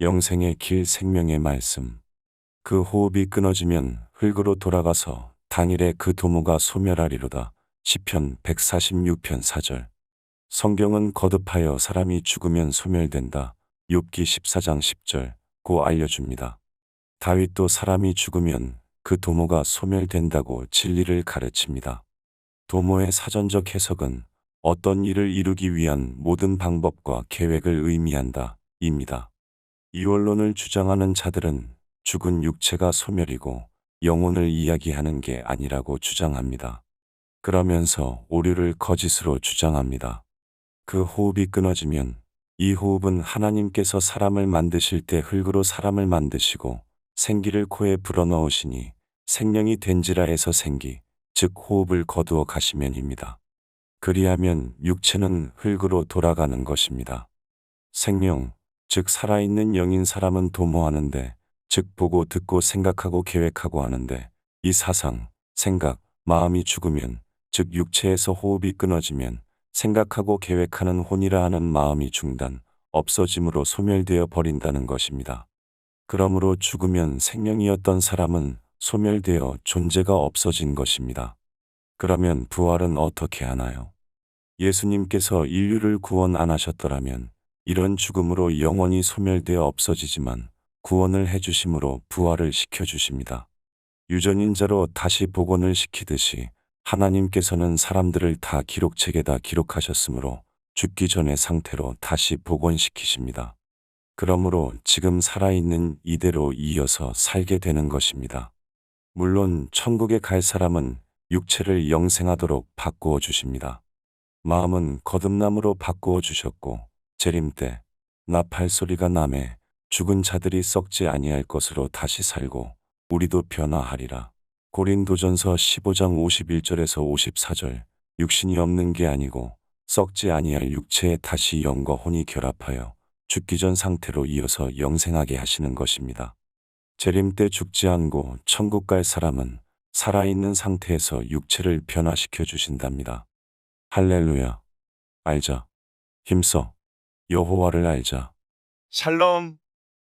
영생의 길 생명의 말씀. 그 호흡이 끊어지면 흙으로 돌아가서 당일에 그 도무가 소멸하리로다. 시편 146편 4절. 성경은 거듭하여 사람이 죽으면 소멸된다. 욥기 14장 10절 고 알려줍니다. 다윗도 사람이 죽으면 그 도모가 소멸된다고 진리를 가르칩니다. 도모의 사전적 해석은 어떤 일을 이루기 위한 모든 방법과 계획을 의미한다. 입니다. 이 원론을 주장하는 자들은 죽은 육체가 소멸이고 영혼을 이야기하는 게 아니라고 주장합니다. 그러면서 오류를 거짓으로 주장합니다. 그 호흡이 끊어지면 이 호흡은 하나님께서 사람을 만드실 때 흙으로 사람을 만드시고 생기를 코에 불어넣으시니 생명이 된지라에서 생기, 즉 호흡을 거두어 가시면입니다. 그리하면 육체는 흙으로 돌아가는 것입니다. 생명, 즉 살아있는 영인 사람은 도모하는데, 즉 보고 듣고 생각하고 계획하고 하는데, 이 사상, 생각, 마음이 죽으면, 즉 육체에서 호흡이 끊어지면, 생각하고 계획하는 혼이라 하는 마음이 중단, 없어짐으로 소멸되어 버린다는 것입니다. 그러므로 죽으면 생명이었던 사람은 소멸되어 존재가 없어진 것입니다. 그러면 부활은 어떻게 하나요? 예수님께서 인류를 구원 안 하셨더라면 이런 죽음으로 영원히 소멸되어 없어지지만 구원을 해주심으로 부활을 시켜주십니다. 유전인자로 다시 복원을 시키듯이 하나님께서는 사람들을 다 기록책에다 기록하셨으므로 죽기 전의 상태로 다시 복원시키십니다. 그러므로 지금 살아있는 이대로 이어서 살게 되는 것입니다. 물론 천국에 갈 사람은 육체를 영생하도록 바꾸어 주십니다. 마음은 거듭남으로 바꾸어 주셨고 재림 때 나팔 소리가 남에 죽은 자들이 썩지 아니할 것으로 다시 살고 우리도 변화하리라. 고린도전서 15장 51절에서 54절 육신이 없는 게 아니고 썩지 아니할 육체에 다시 영과 혼이 결합하여 죽기 전 상태로 이어서 영생하게 하시는 것입니다. 재림 때 죽지 않고 천국 갈 사람은 살아있는 상태에서 육체를 변화시켜 주신답니다. 할렐루야. 알자. 힘써. 여호와를 알자. 샬롬.